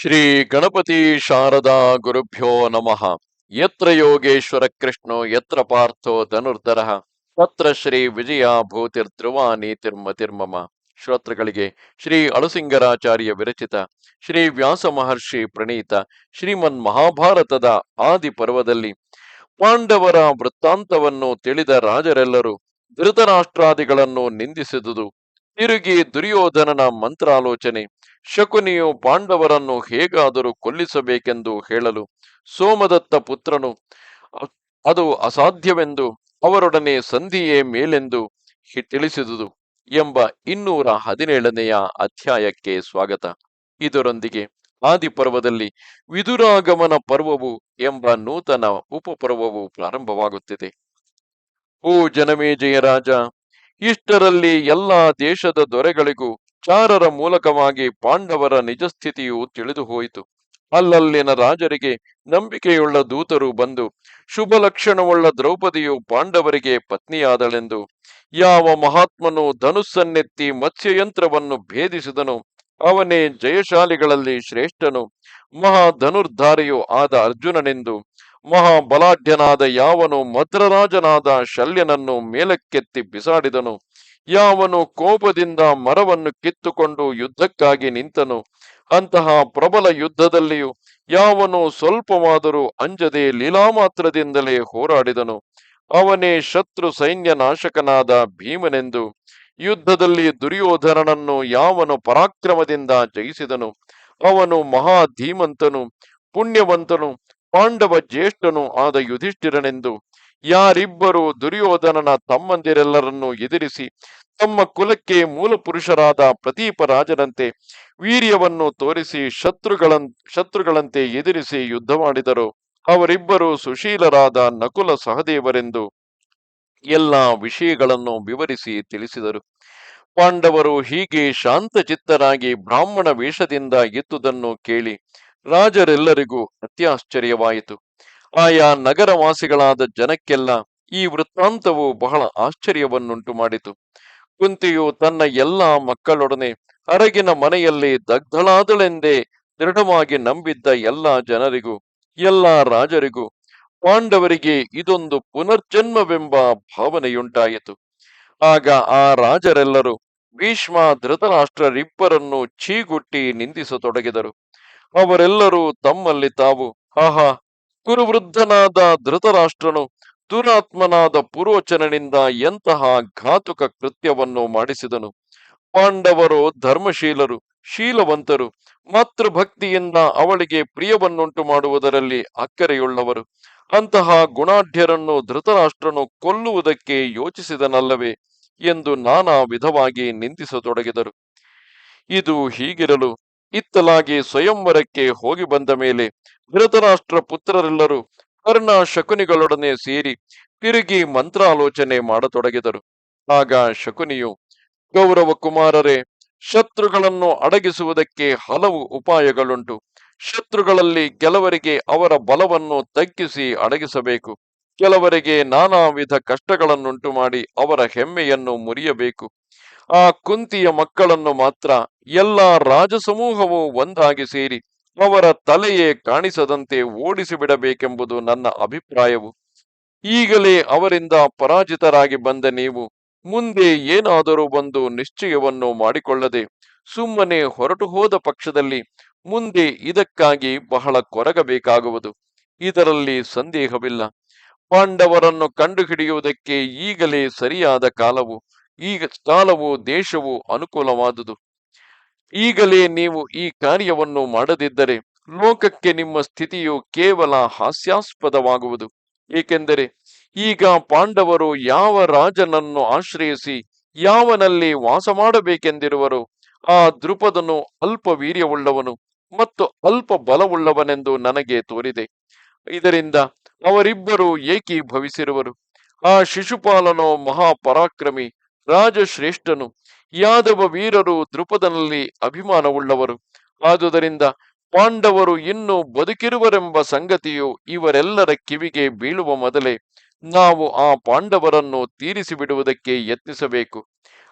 ಶ್ರೀ ಗಣಪತಿ ಶಾರದಾ ಗುರುಭ್ಯೋ ನಮಃ. ಯತ್ರ ಯೋಗೇಶ್ವರ ಕೃಷ್ಣೋ, ಯತ್ರ ಪಾರ್ಥೋ ಧನುರ್ಧರ. ತತ್ರ ಶ್ರೀ ವಿಜಯ ತಿರ್ಮ ನೀತಿರ್ಮತಿರ್ಮಮ ಶ್ರೋತೃಗಳಿಗೆ ಶ್ರೀ ಅಳಸಿಂಗರಾಚಾರ್ಯ ವಿರಚಿತ, ಶ್ರೀ ವ್ಯಾಸ ಮಹರ್ಷಿ ಪ್ರಣೀತ, ಶ್ರೀಮನ್ ಮಹಾಭಾರತದ ಆದಿ ಪರ್ವದಲ್ಲಿ ಪಾಂಡವರ ವೃತ್ತಾಂತವನ್ನು ತಿಳಿದ ರಾಜರೆಲ್ಲರೂ ಧೃತರಾಷ್ಟ್ರಾದಿಗಳನ್ನು ನಿಂದಿಸಿದುದು. ತಿರುಗಿ ದುರ್ಯೋಧನನ ಮಂತ್ರಾಲೋಚನೆ ಶಕುನಿಯು ಪಾಂಡವರನ್ನು ಹೇಗಾದರೂ ಕೊಲ್ಲಿಸಬೇಕೆಂದು ಹೇಳಲು ಸೋಮದತ್ತ ಪುತ್ರನು ಅದು ಅಸಾಧ್ಯವೆಂದು ಅವರೊಡನೆ ಸಂಧಿಯೇ ಮೇಲೆಂದು ತಿಳಿಸಿದುದು ಎಂಬ ಇನ್ನೂರ ಹದಿನೇಳನೆಯ ಅಧ್ಯಾಯಕ್ಕೆ ಸ್ವಾಗತ. ಇದರೊಂದಿಗೆ ಆದಿಪರ್ವದಲ್ಲಿ ವಿದುರಾಗಮನ ಪರ್ವವು ಎಂಬ ನೂತನ ಉಪಪರ್ವವು ಪ್ರಾರಂಭವಾಗುತ್ತಿದೆ. ಓ ಜನಮೇಜಯ ರಾಜ, ಇಷ್ಟರಲ್ಲಿ ಎಲ್ಲಾ ದೇಶದ ದೊರೆಗಳಿಗೂ ಚಾರರ ಮೂಲಕವಾಗಿ ಪಾಂಡವರ ನಿಜಸ್ಥಿತಿಯು ತಿಳಿದು ಹೋಯಿತು ಅಲ್ಲಲ್ಲಿನ ರಾಜರಿಗೆ ನಂಬಿಕೆಯುಳ್ಳ ದೂತರು ಬಂದು, ಶುಭ ಲಕ್ಷಣವುಳ್ಳ ದ್ರೌಪದಿಯು ಪಾಂಡವರಿಗೆ ಪತ್ನಿಯಾದಳೆಂದು. ಯಾವ ಮಹಾತ್ಮನು ಧನುಸ್ಸನ್ನೆತ್ತಿ ಮತ್ಸ್ಯಯಂತ್ರವನ್ನು ಭೇದಿಸಿದನು, ಅವನೇ ಜಯಶಾಲಿಗಳಲ್ಲಿ ಶ್ರೇಷ್ಠನು. ಮಹಾ ಧನುರ್ಧಾರಿಯು ಆದ ಅರ್ಜುನನೆಂದು. ಮಹಾಬಲಾಢ್ಯನಾದ ಯಾವನು ಮದ್ರರಾಜನಾದ ಶಲ್ಯನನ್ನು ಮೇಲಕ್ಕೆತ್ತಿ ಬಿಸಾಡಿದನು. ಯಾವನು ಕೋಪದಿಂದ ಮರವನ್ನು ಕಿತ್ತುಕೊಂಡು ಯುದ್ಧಕ್ಕಾಗಿ ನಿಂತನು. ಅಂತಹ ಪ್ರಬಲ ಯುದ್ಧದಲ್ಲಿಯೂ ಯಾವನು ಸ್ವಲ್ಪವಾದರೂ ಅಂಜದೆ ಲೀಲಾಮಾತ್ರದಿಂದಲೇ ಹೋರಾಡಿದನು. ಅವನೇ ಶತ್ರು ಸೈನ್ಯ ನಾಶಕನಾದ ಭೀಮನೆಂದು ಯುದ್ಧದಲ್ಲಿ ದುರ್ಯೋಧನನನ್ನು ಯಾವನು ಪರಾಕ್ರಮದಿಂದ ಜಯಿಸಿದನು. ಅವನು ಮಹಾ ಧೀಮಂತನು ಪುಣ್ಯವಂತನು, ಪಾಂಡವ ಜ್ಯೇಷ್ಠನು ಆದ ಯುಧಿಷ್ಠಿರನೆಂದು ಯಾರಿಬ್ಬರು ದುರ್ಯೋಧನನ ತಮ್ಮಂದಿರೆಲ್ಲರನ್ನೂ ಎದುರಿಸಿ ತಮ್ಮ ಕುಲಕ್ಕೆ ಮೂಲ ಪುರುಷರಾದ ಪ್ರದೀಪ ರಾಜನಂತೆ ವೀರ್ಯವನ್ನು ತೋರಿಸಿ ಶತ್ರುಗಳನ್, ಶತ್ರುಗಳಂತೆ ಎದುರಿಸಿ ಯುದ್ಧ ಮಾಡಿದರು. ಅವರಿಬ್ಬರು ಸುಶೀಲರಾದ ನಕುಲ ಸಹದೇವರೆಂದು ಎಲ್ಲ ವಿಷಯಗಳನ್ನು ವಿವರಿಸಿ ತಿಳಿಸಿದರು. ಪಾಂಡವರು ಹೀಗೆ ಶಾಂತಚಿತ್ತರಾಗಿ ಬ್ರಾಹ್ಮಣ ವೇಷದಿಂದ ಎದ್ದುದನ್ನು ಕೇಳಿ ರಾಜರೆಲ್ಲರಿಗೂ ಅತ್ಯಾಶ್ಚರ್ಯವಾಯಿತು. ಆಯಾ ನಗರವಾಸಿಗಳಾದ ಜನಕ್ಕೆಲ್ಲ ಈ ವೃತ್ತಾಂತವು ಬಹಳ ಆಶ್ಚರ್ಯವನ್ನುಂಟು ಮಾಡಿತು. ಕುಂತಿಯು ತನ್ನ ಎಲ್ಲಾ ಮಕ್ಕಳೊಡನೆ ಹರಗಿನ ಮನೆಯಲ್ಲಿ ದಗ್ಧಳಾದಳೆಂದೇ ದೃಢವಾಗಿ ನಂಬಿದ್ದ ಎಲ್ಲಾ ಜನರಿಗೂ, ಎಲ್ಲಾ ರಾಜರಿಗೂ ಪಾಂಡವರಿಗೆ ಇದೊಂದು ಪುನರ್ಜನ್ಮವೆಂಬ ಭಾವನೆಯುಂಟಾಯಿತು. ಆಗ ಆ ರಾಜರೆಲ್ಲರೂ ಭೀಷ್ಮ ಧೃತರಾಷ್ಟ್ರರಿಬ್ಬರನ್ನು ಛೀಗುಟ್ಟಿ ನಿಂದಿಸತೊಡಗಿದರು. ಅವರೆಲ್ಲರೂ ತಮ್ಮಲ್ಲಿ ತಾವು, ಆಹಾ ಕುರುವೃದ್ಧನಾದ ಧೃತರಾಷ್ಟ್ರನು, ದುರಾತ್ಮನಾದ ಪುರೋಚನನಿಂದ ಎಂತಹ ಘಾತುಕ ಕೃತ್ಯವನ್ನು ಮಾಡಿಸಿದನು. ಪಾಂಡವರು ಧರ್ಮಶೀಲರು, ಶೀಲವಂತರು, ಮಾತೃಭಕ್ತಿಯಿಂದ ಅವಳಿಗೆ ಪ್ರಿಯವನ್ನುಂಟು ಮಾಡುವುದರಲ್ಲಿ ಅಕ್ಕರೆಯುಳ್ಳವರು. ಅಂತಹ ಗುಣಾಢ್ಯರನ್ನು ಧೃತರಾಷ್ಟ್ರನು ಕೊಲ್ಲುವುದಕ್ಕೆ ಯೋಚಿಸಿದನಲ್ಲವೇ ಎಂದು ನಾನಾ ವಿಧವಾಗಿ ನಿಂದಿಸತೊಡಗಿದರು. ಇದು ಹೀಗಿರಲು ಇತ್ತಲಾಗಿ ಸ್ವಯಂವರಕ್ಕೆ ಹೋಗಿ ಬಂದ ಮೇಲೆ ಧೃತರಾಷ್ಟ್ರ ಪುತ್ರರೆಲ್ಲರೂ ಕರ್ಣ ಶಕುನಿಗಳೊಡನೆ ಸೇರಿ ತಿರುಗಿ ಮಂತ್ರಾಲೋಚನೆ ಮಾಡತೊಡಗಿದರು. ಆಗ ಶಕುನಿಯು ಗೌರವ ಕುಮಾರರೇ ಶತ್ರುಗಳನ್ನು ಅಡಗಿಸುವುದಕ್ಕೆ ಹಲವು ಉಪಾಯಗಳುಂಟು. ಶತ್ರುಗಳಲ್ಲಿ ಕೆಲವರಿಗೆ ಅವರ ಬಲವನ್ನು ತಗ್ಗಿಸಿ ಅಡಗಿಸಬೇಕು. ಕೆಲವರಿಗೆ ನಾನಾ ವಿಧ ಕಷ್ಟಗಳನ್ನುಂಟು ಮಾಡಿ ಅವರ ಹೆಮ್ಮೆಯನ್ನು ಮುರಿಯಬೇಕು. ಆ ಕುಂತಿಯ ಮಕ್ಕಳನ್ನು ಮಾತ್ರ ಎಲ್ಲಾ ರಾಜಸಮೂಹವು ಒಂದಾಗಿ ಸೇರಿ ಅವರ ತಲೆಯೇ ಕಾಣಿಸದಂತೆ ಓಡಿಸಿಬಿಡಬೇಕೆಂಬುದು ನನ್ನ ಅಭಿಪ್ರಾಯವು. ಈಗಲೇ ಅವರಿಂದ ಪರಾಜಿತರಾಗಿ ಬಂದ ನೀವು, ಮುಂದೆ ಏನಾದರೂ ಒಂದು ನಿಶ್ಚಯವನ್ನು ಮಾಡಿಕೊಳ್ಳದೆ, ಸುಮ್ಮನೆ ಹೊರಟು ಹೋದ ಪಕ್ಷದಲ್ಲಿ, ಮುಂದೆ ಇದಕ್ಕಾಗಿ ಬಹಳ ಕೊರಗಬೇಕಾಗುವುದು. ಇದರಲ್ಲಿ ಸಂದೇಹವಿಲ್ಲ. ಪಾಂಡವರನ್ನು ಕಂಡುಹಿಡಿಯುವುದಕ್ಕೆ ಈಗಲೇ ಸರಿಯಾದ ಕಾಲವು ಈಗ ಕಾಲವು ದೇಶವು ಅನುಕೂಲವಾದುದು. ಈಗಲೇ ನೀವು ಈ ಕಾರ್ಯವನ್ನು ಮಾಡದಿದ್ದರೆ ಲೋಕಕ್ಕೆ ನಿಮ್ಮ ಸ್ಥಿತಿಯು ಕೇವಲ ಹಾಸ್ಯಾಸ್ಪದವಾಗುವುದು. ಏಕೆಂದರೆ ಈಗ ಪಾಂಡವರು ಯಾವ ರಾಜನನ್ನು ಆಶ್ರಯಿಸಿ ಯಾವನಲ್ಲಿ ವಾಸ ಮಾಡಬೇಕೆಂದಿರುವರು ಆ ದೃಪದನು ಅಲ್ಪ ವೀರ್ಯವುಳ್ಳವನು ಮತ್ತು ಅಲ್ಪ ಬಲವುಳ್ಳವನೆಂದು ನನಗೆ ತೋರಿದೆ. ಇದರಿಂದ ಅವರಿಬ್ಬರು ಏಕೀಭವಿಸಿರುವರು. ಆ ಶಿಶುಪಾಲನೋ ಮಹಾಪರಾಕ್ರಮಿ ರಾಜಶ್ರೇಷ್ಠನು ಯಾದವ ವೀರರು ದೃಪದನಲ್ಲಿ ಅಭಿಮಾನವುಳ್ಳವರು. ಆದುದರಿಂದ ಪಾಂಡವರು ಇನ್ನೂ ಬದುಕಿರುವರೆಂಬ ಸಂಗತಿಯು ಇವರೆಲ್ಲರ ಕಿವಿಗೆ ಬೀಳುವ ಮೊದಲೇ ನಾವು ಆ ಪಾಂಡವರನ್ನು ತೀರಿಸಿ ಬಿಡುವುದಕ್ಕೆ ಯತ್ನಿಸಬೇಕು.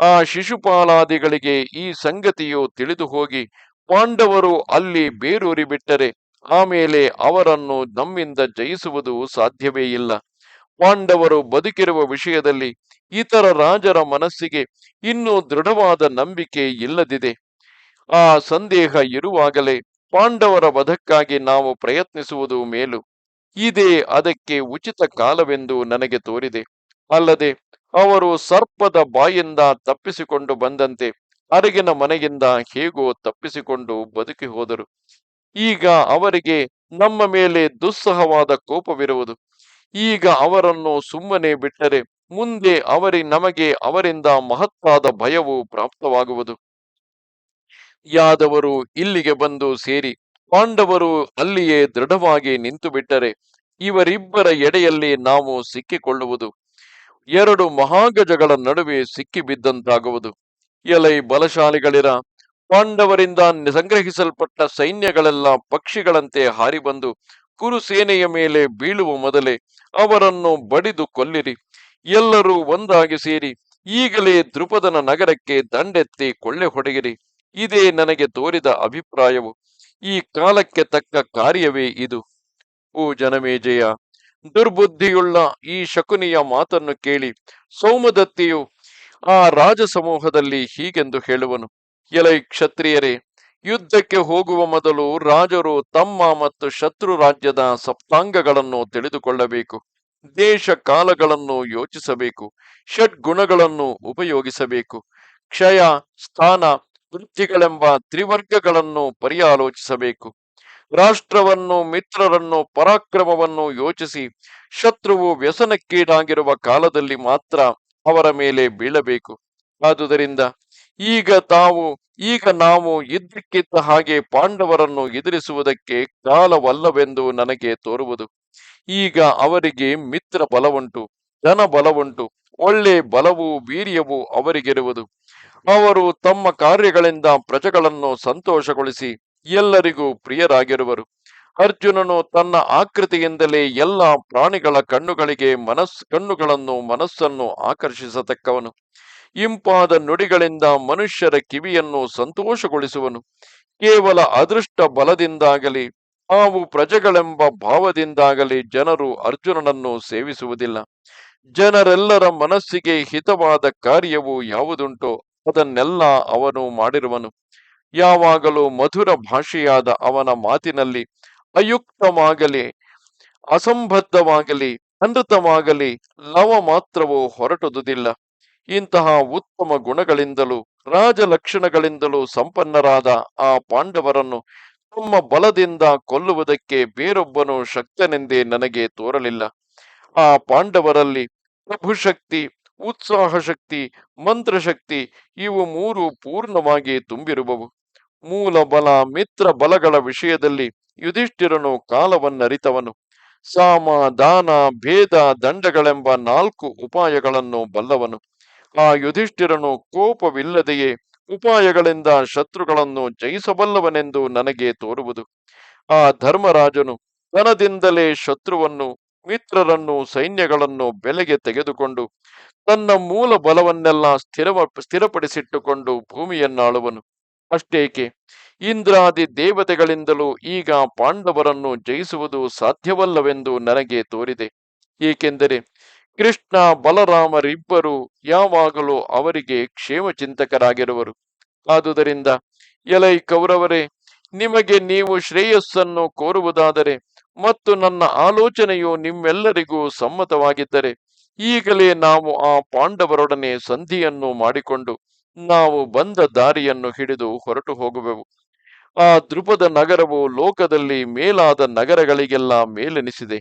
ಆ ಶಿಶುಪಾಲಾದಿಗಳಿಗೆ ಈ ಸಂಗತಿಯು ತಿಳಿದು ಹೋಗಿ ಪಾಂಡವರು ಅಲ್ಲಿ ಬೇರೂರಿ ಬಿಟ್ಟರೆ ಆಮೇಲೆ ಅವರನ್ನು ನಮ್ಮಿಂದ ಜಯಿಸುವುದು ಸಾಧ್ಯವೇ ಇಲ್ಲ. ಪಾಂಡವರು ಬದುಕಿರುವ ವಿಷಯದಲ್ಲಿ ಇತರ ರಾಜರ ಮನಸ್ಸಿಗೆ ಇನ್ನೂ ದೃಢವಾದ ನಂಬಿಕೆ ಇಲ್ಲದಿದೆ. ಆ ಸಂದೇಹ ಇರುವಾಗಲೇ ಪಾಂಡವರ ವಧಕ್ಕಾಗಿ ನಾವು ಪ್ರಯತ್ನಿಸುವುದು ಮೇಲು. ಇದೇ ಅದಕ್ಕೆ ಉಚಿತ ಕಾಲವೆಂದು ನನಗೆ ತೋರಿದೆ. ಅಲ್ಲದೆ ಅವರು ಸರ್ಪದ ಬಾಯಿಂದ ತಪ್ಪಿಸಿಕೊಂಡು ಬಂದಂತೆ ಅರಗಿನ ಮನೆಯಿಂದ ಹೇಗೋ ತಪ್ಪಿಸಿಕೊಂಡು ಬದುಕಿ ಹೋದರು. ಈಗ ಅವರಿಗೆ ನಮ್ಮ ಮೇಲೆ ದುಸ್ಸಹವಾದ ಕೋಪವಿರುವುದು. ಈಗ ಅವರನ್ನು ಸುಮ್ಮನೆ ಬಿಟ್ಟರೆ ಮುಂದೆ ಅವರಿ ನಮಗೆ ಅವರಿಂದ ಮಹತ್ವಾದ ಭಯವು ಪ್ರಾಪ್ತವಾಗುವುದು. ಯಾದವರು ಇಲ್ಲಿಗೆ ಬಂದು ಸೇರಿ ಪಾಂಡವರು ಅಲ್ಲಿಯೇ ದೃಢವಾಗಿ ನಿಂತು ಬಿಟ್ಟರೆ ಇವರಿಬ್ಬರ ಎಡೆಯಲ್ಲಿ ನಾವು ಸಿಕ್ಕಿಕೊಳ್ಳುವುದು. ಎರಡು ಮಹಾಗಜಗಳ ನಡುವೆ ಸಿಕ್ಕಿ ಬಿದ್ದಂತಾಗುವುದು ಎಲೈ ಬಲಶಾಲಿಗಳಿರ, ಪಾಂಡವರಿಂದ ಸಂಗ್ರಹಿಸಲ್ಪಟ್ಟ ಸೈನ್ಯಗಳೆಲ್ಲ ಪಕ್ಷಿಗಳಂತೆ ಹಾರಿ ಬಂದು ಕುರುಸೇನೆಯ ಮೇಲೆ ಬೀಳುವ ಮೊದಲೇ ಅವರನ್ನು ಬಡಿದು ಕೊಲ್ಲಿರಿ. ಎಲ್ಲರೂ ಒಂದಾಗಿ ಸೇರಿ ಈಗಲೇ ದೃಪದನ ನಗರಕ್ಕೆ ದಂಡೆತ್ತಿ ಕೊಳ್ಳೆ ಹೊಡೆಯಿರಿ. ಇದೇ ನನಗೆ ತೋರಿದ ಅಭಿಪ್ರಾಯವು. ಈ ಕಾಲಕ್ಕೆ ತಕ್ಕ ಕಾರ್ಯವೇ ಇದು. ಓ ಜನಮೇಜಯ, ದುರ್ಬುದ್ಧಿಯುಳ್ಳ ಈ ಶಕುನಿಯ ಮಾತನ್ನು ಕೇಳಿ ಸೌಮದತ್ತಿಯು ಆ ರಾಜ ಸಮೂಹದಲ್ಲಿ ಹೀಗೆಂದು ಹೇಳುವನು. ಎಲೈ ಕ್ಷತ್ರಿಯರೇ, ಯುದ್ಧಕ್ಕೆ ಹೋಗುವ ಮೊದಲು ರಾಜರು ತಮ್ಮ ಮತ್ತು ಶತ್ರು ರಾಜ್ಯದ ಸಪ್ತಾಂಗಗಳನ್ನು ತಿಳಿದುಕೊಳ್ಳಬೇಕು. ದೇಶ ಕಾಲಗಳನ್ನು ಯೋಚಿಸಬೇಕು, ಷಡ್ಗುಣಗಳನ್ನು ಉಪಯೋಗಿಸಬೇಕು, ಕ್ಷಯ, ಸ್ಥಾನ, ವೃತ್ತಿಗಳೆಂಬ ತ್ರಿವರ್ಗಗಳನ್ನು ಪರ್ಯಾಲೋಚಿಸಬೇಕು. ರಾಷ್ಟ್ರವನ್ನು, ಮಿತ್ರರನ್ನು, ಪರಾಕ್ರಮವನ್ನು ಯೋಚಿಸಿ, ಶತ್ರುವು ವ್ಯಸನಕ್ಕೀಡಾಗಿರುವ ಕಾಲದಲ್ಲಿ ಮಾತ್ರ ಅವರ ಮೇಲೆ ಬೀಳಬೇಕು. ಆದುದರಿಂದ ಈಗ ತಾವು, ಈಗ ನಾವು ಇದ್ದಕ್ಕಿದ್ದ ಹಾಗೆ ಪಾಂಡವರನ್ನು ಎದುರಿಸುವುದಕ್ಕೆ ಕಾಲವಲ್ಲವೆಂದು ನನಗೆ ತೋರುವುದು. ಈಗ ಅವರಿಗೆ ಮಿತ್ರ ಬಲವುಂಟು ಜನ ಬಲವುಂಟು, ಒಳ್ಳೆ ಬಲವು ವೀರ್ಯವು ಅವರಿಗಿರುವುದು. ಅವರು ತಮ್ಮ ಕಾರ್ಯಗಳಿಂದ ಪ್ರಜೆಗಳನ್ನು ಸಂತೋಷಗೊಳಿಸಿ ಎಲ್ಲರಿಗೂ ಪ್ರಿಯರಾಗಿರುವರು. ಅರ್ಜುನನು ತನ್ನ ಆಕೃತಿಯಿಂದಲೇ ಎಲ್ಲ ಪ್ರಾಣಿಗಳ ಕಣ್ಣುಗಳಿಗೆ ಮನಸ್, ಕಣ್ಣುಗಳನ್ನು, ಮನಸ್ಸನ್ನು ಆಕರ್ಷಿಸತಕ್ಕವನು. ಇಂಪಾದ ನುಡಿಗಳಿಂದ ಮನುಷ್ಯರ ಕಿವಿಯನ್ನು ಸಂತೋಷಗೊಳಿಸುವನು. ಕೇವಲ ಅದೃಷ್ಟ ಬಲದಿಂದಾಗಲಿ ನಾವು ಪ್ರಜೆಗಳೆಂಬ ಭಾವದಿಂದಾಗಲಿ ಜನರು ಅರ್ಜುನನನ್ನು ಸೇವಿಸುವುದಿಲ್ಲ. ಜನರೆಲ್ಲರ ಮನಸ್ಸಿಗೆ ಹಿತವಾದ ಕಾರ್ಯವು ಯಾವುದುಂಟೋ ಅದನ್ನೆಲ್ಲ ಅವನು ಮಾಡಿರುವನು. ಯಾವಾಗಲೂ ಮಧುರ ಭಾಷೆಯಾದ ಅವನ ಮಾತಿನಲ್ಲಿ ಅಯುಕ್ತವಾಗಲಿ, ಅಸಂಬದ್ಧವಾಗಲಿ, ಅನೃತವಾಗಲಿ ಲವ ಮಾತ್ರವೂ ಹೊರಟುದುದಿಲ್ಲ. ಇಂತಹ ಉತ್ತಮ ಗುಣಗಳಿಂದಲೂ, ರಾಜಲಕ್ಷಣಗಳಿಂದಲೂ ಸಂಪನ್ನರಾದ ಆ ಪಾಂಡವರನ್ನು ತಮ್ಮ ಬಲದಿಂದ ಕೊಲ್ಲುವುದಕ್ಕೆ ಬೇರೊಬ್ಬನು ಶಕ್ತನೆಂದೇ ನನಗೆ ತೋರಲಿಲ್ಲ. ಆ ಪಾಂಡವರಲ್ಲಿ ಪ್ರಭುಶಕ್ತಿ ಉತ್ಸಾಹ ಶಕ್ತಿ ಮಂತ್ರಶಕ್ತಿ ಇವು ಮೂರು ಪೂರ್ಣವಾಗಿ ತುಂಬಿರುವವು. ಮೂಲ ಬಲ ಮಿತ್ರ ಬಲಗಳ ವಿಷಯದಲ್ಲಿ ಯುಧಿಷ್ಠಿರನು ಕಾಲವನ್ನರಿತವನು. ಸಾಮ, ದಾನ, ಭೇದ, ದಂಡಗಳೆಂಬ ನಾಲ್ಕು ಉಪಾಯಗಳನ್ನು ಬಲ್ಲವನು. ಆ ಯುಧಿಷ್ಠಿರನು ಕೋಪವಿಲ್ಲದೆಯೇ ಉಪಾಯಗಳಿಂದ ಶತ್ರುಗಳನ್ನು ಜಯಿಸಬಲ್ಲವನೆಂದು ನನಗೆ ತೋರುವುದು. ಆ ಧರ್ಮರಾಜನು ಧನದಿಂದಲೇ ಶತ್ರುವನ್ನು, ಮಿತ್ರರನ್ನು, ಸೈನ್ಯಗಳನ್ನು ಬೆಲೆಗೆ ತೆಗೆದುಕೊಂಡು ತನ್ನ ಮೂಲ ಬಲವನ್ನೆಲ್ಲ ಸ್ಥಿರವ, ಸ್ಥಿರಪಡಿಸಿಟ್ಟುಕೊಂಡು ಭೂಮಿಯನ್ನಾಳುವನು. ಅಷ್ಟೇಕೆ, ಇಂದ್ರಾದಿ ದೇವತೆಗಳಿಂದಲೂ ಈಗ ಪಾಂಡವರನ್ನು ಜಯಿಸುವುದು ಸಾಧ್ಯವಲ್ಲವೆಂದು ನನಗೆ ತೋರಿದೆ. ಏಕೆಂದರೆ ಕೃಷ್ಣ ಬಲರಾಮರಿಬ್ಬರು ಯಾವಾಗಲೂ ಅವರಿಗೆ ಕ್ಷೇಮ ಚಿಂತಕರಾಗಿರುವರು ಆದುದರಿಂದ, ಎಲೈ ಕೌರವರೇ, ನಿಮಗೆ ನೀವು ಶ್ರೇಯಸ್ಸನ್ನು ಕೋರುವುದಾದರೆ ಮತ್ತು ನನ್ನ ಆಲೋಚನೆಯು ನಿಮ್ಮೆಲ್ಲರಿಗೂ ಸಮ್ಮತವಾಗಿದ್ದರೆ, ಈಗಲೇ ನಾವು ಆ ಪಾಂಡವರೊಡನೆ ಸಂಧಿಯನ್ನು ಮಾಡಿಕೊಂಡು ನಾವು ಬಂದ ದಾರಿಯನ್ನು ಹಿಡಿದು ಹೊರಟು ಹೋಗುವೆವು. ಆ ದೃಪದ ನಗರವು ಲೋಕದಲ್ಲಿ ಮೇಲಾದ ನಗರಗಳಿಗೆಲ್ಲ ಮೇಲೆನಿಸಿದೆ.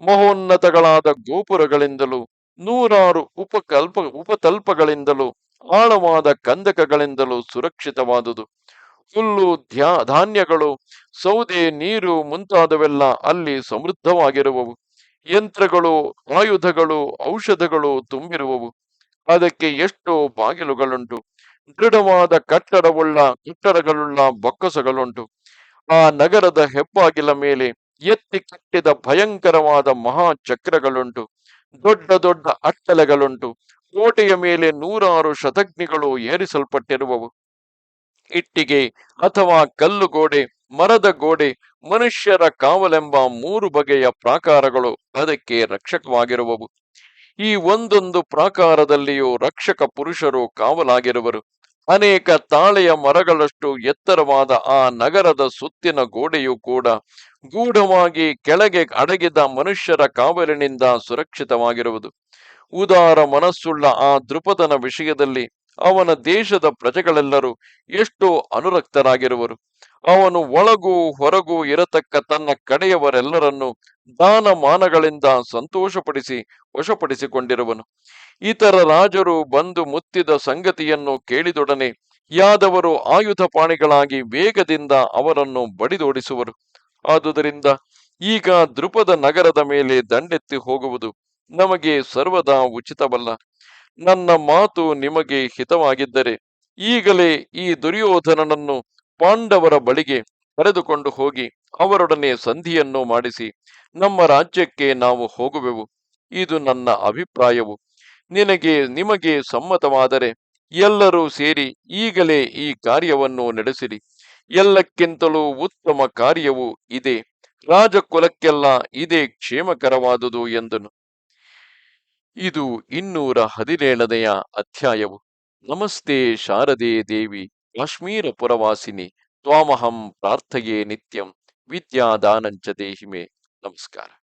ಮಹೋನ್ನತಗಳಾದ ಗೋಪುರಗಳಿಂದಲೂ, ನೂರಾರು ಉಪಕಲ್ಪ, ಉಪತಲ್ಪಗಳಿಂದಲೂ, ಆಳವಾದ ಕಂದಕಗಳಿಂದಲೂ ಸುರಕ್ಷಿತವಾದುದು. ಹುಲ್ಲು ಧ್ಯಾ ಧಾನ್ಯಗಳು, ಸೌದೆ, ನೀರು ಮುಂತಾದವೆಲ್ಲ ಅಲ್ಲಿ ಸಮೃದ್ಧವಾಗಿರುವವು. ಯಂತ್ರಗಳು, ಆಯುಧಗಳು, ಔಷಧಗಳು ತುಂಬಿರುವವು. ಅದಕ್ಕೆ ಎಷ್ಟೋ ಬಾಗಿಲುಗಳುಂಟು. ದೃಢವಾದ ಕಟ್ಟಡವುಳ್ಳ, ಕಟ್ಟಡಗಳುಳ್ಳ ಬೊಕ್ಕಸಗಳುಂಟು. ಆ ನಗರದ ಹೆಬ್ಬಾಗಿಲ ಮೇಲೆ ಎತ್ತಿ ಕಟ್ಟಿದ ಭಯಂಕರವಾದ ಮಹಾ ಚಕ್ರಗಳುಂಟು, ದೊಡ್ಡ ದೊಡ್ಡ ಅಟ್ಟಲೆಗಳುಂಟು, ಕೋಟೆಯ ಮೇಲೆ ನೂರಾರು ಶತಗ್ನಿಗಳು ಏರಿಸಲ್ಪಟ್ಟಿರುವವು. ಇಟ್ಟಿಗೆ ಅಥವಾ ಕಲ್ಲು ಗೋಡೆ ಮರದ ಗೋಡೆ, ಮನುಷ್ಯರ ಕಾವಲೆಂಬ ಮೂರು ಬಗೆಯ ಪ್ರಾಕಾರಗಳು ಅದಕ್ಕೆ ರಕ್ಷಕವಾಗಿರುವವು. ಈ ಒಂದೊಂದು ಪ್ರಾಕಾರದಲ್ಲಿಯೂ ರಕ್ಷಕ ಪುರುಷರು ಕಾವಲಾಗಿರುವರು. ಅನೇಕ ತಾಳೆಯ ಮರಗಳಷ್ಟು ಎತ್ತರವಾದ ಆ ನಗರದ ಸುತ್ತಿನ ಗೋಡೆಯು ಕೂಡ ಗೂಢವಾಗಿ ಕೆಳಗೆ ಅಡಗಿದ ಮನುಷ್ಯರ ಕಾವಲಿನಿಂದ ಸುರಕ್ಷಿತವಾಗಿರುವುದು. ಉದಾರ ಮನಸ್ಸುಳ್ಳ ಆ ದೃಪದನ ವಿಷಯದಲ್ಲಿ ಅವನ ದೇಶದ ಪ್ರಜೆಗಳೆಲ್ಲರೂ ಎಷ್ಟು ಅನುರಕ್ತರಾಗಿರುವರು. ಅವನು ಒಳಗೂ ಹೊರಗೂ ಇರತಕ್ಕ ತನ್ನ ಕಡೆಯವರೆಲ್ಲರನ್ನು ದಾನ ಮಾನಗಳಿಂದ ಸಂತೋಷಪಡಿಸಿ ವಶಪಡಿಸಿಕೊಂಡಿರುವನು. ಇತರ ರಾಜರು ಬಂದು ಮುತ್ತಿದ ಸಂಗತಿಯನ್ನು ಕೇಳಿದೊಡನೆ ಯಾದವರು ಆಯುಧ ಪಾಣಿಗಳಾಗಿ ವೇಗದಿಂದ ಅವರನ್ನು ಬಡಿದೋಡಿಸುವರು. ಆದುದರಿಂದ ಈಗ ದೃಪದ ನಗರದ ಮೇಲೆ ದಂಡೆತ್ತಿ ಹೋಗುವುದು ನಮಗೆ ಸರ್ವದಾ ಉಚಿತವಲ್ಲ. ನನ್ನ ಮಾತು ನಿಮಗೆ ಹಿತವಾಗಿದ್ದರೆ ಈಗಲೇ ಈ ದುರ್ಯೋಧನನನ್ನು ಪಾಂಡವರ ಬಳಿಗೆ ಕರೆದುಕೊಂಡು ಹೋಗಿ ಅವರೊಡನೆ ಸಂಧಿಯನ್ನು ಮಾಡಿಸಿ ನಮ್ಮ ರಾಜ್ಯಕ್ಕೆ ನಾವು ಹೋಗುವೆವು. ಇದು ನನ್ನ ಅಭಿಪ್ರಾಯವು. ನಿನಗೆ ನಿಮಗೆ ಸಮ್ಮತವಾದರೆ ಎಲ್ಲರೂ ಸೇರಿ ಈಗಲೇ ಈ ಕಾರ್ಯವನ್ನು ನಡೆಸಿರಿ. ಎಲ್ಲಕ್ಕಿಂತಲೂ ಉತ್ತಮ ಕಾರ್ಯವು ಇದೆ. ರಾಜಕುಲಕ್ಕೆಲ್ಲ ಇದೇ ಕ್ಷೇಮಕರವಾದುದು ಎಂದನು. ಇದು ಇನ್ನೂರ ಹದಿನೇಳನೆಯ ಅಧ್ಯಾಯವು. ನಮಸ್ತೆ ಶಾರದೆ ದೇವಿ, ಕಾಶ್ಮೀರ ಪುರವಾಸಿನಿ, ತ್ವಾಮಹಂ ಪ್ರಾರ್ಥಯೇ ನಿತ್ಯಂ, ವಿದ್ಯಾದಾನಂಚ ದೇಹಿಮೆ. ನಮಸ್ಕಾರ.